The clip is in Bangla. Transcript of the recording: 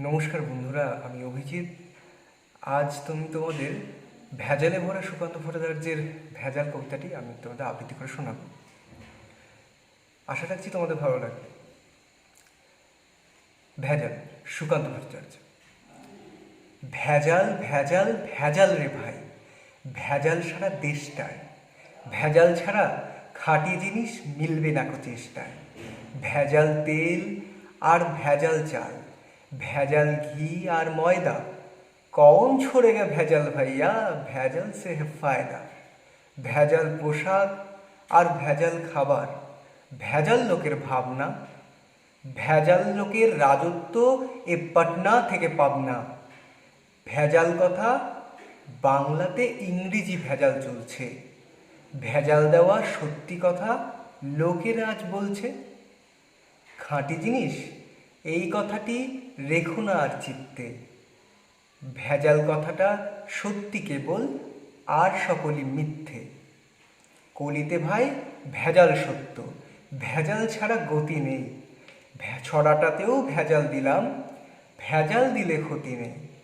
নমস্কার বন্ধুরা, আমি অভিজিৎ। আজ তুমি তোমাদের ভেজালে ভরা সুকান্ত ভট্টাচার্যের ভেজাল কবিতাটি আমি তোমাদের আবৃত্তি করে শোনাব। আশা রাখছি তোমাদের ভালো লাগবে। ভেজাল, সুকান্ত ভট্টাচার্য। ভেজাল ভেজাল ভেজাল রে ভাই। ভেজাল সারা দেশটায় ভেজাল ছাড়া খাঁটি জিনিস মিলবে না কো চেষ্টায়। ভেজাল তেল আর ভেজাল চাল। ভেজাল ঘি আর ময়দা। কম ছোড়েগা ভেজাল ভাইয়া, ভেজাল সে ফায়দা। ভেজাল পোশাক আর ভেজাল খাবার, ভেজাল লোকের ভাবনা। ভেজাল লোকের রাজত্ব এ পাটনা থেকে পাবনা। ভেজাল কথা, বাংলাতে ইংরেজি ভেজাল চলছে। ভেজাল দেওয়া সত্যি কথা, লোকের আজ বলছে। খাঁটি জিনিস এই কথাটি রেখো না আর চিত্তে। ভেজাল কথাটা সত্যি কেবল আর সকলই মিথ্যে। কলিতে ভাই, ভেজাল সত্য। ভেজাল ছাড়া গতি নেই। ছড়াটাতেও ভেজাল দিলাম। ভেজাল দিলে ক্ষতি নেই।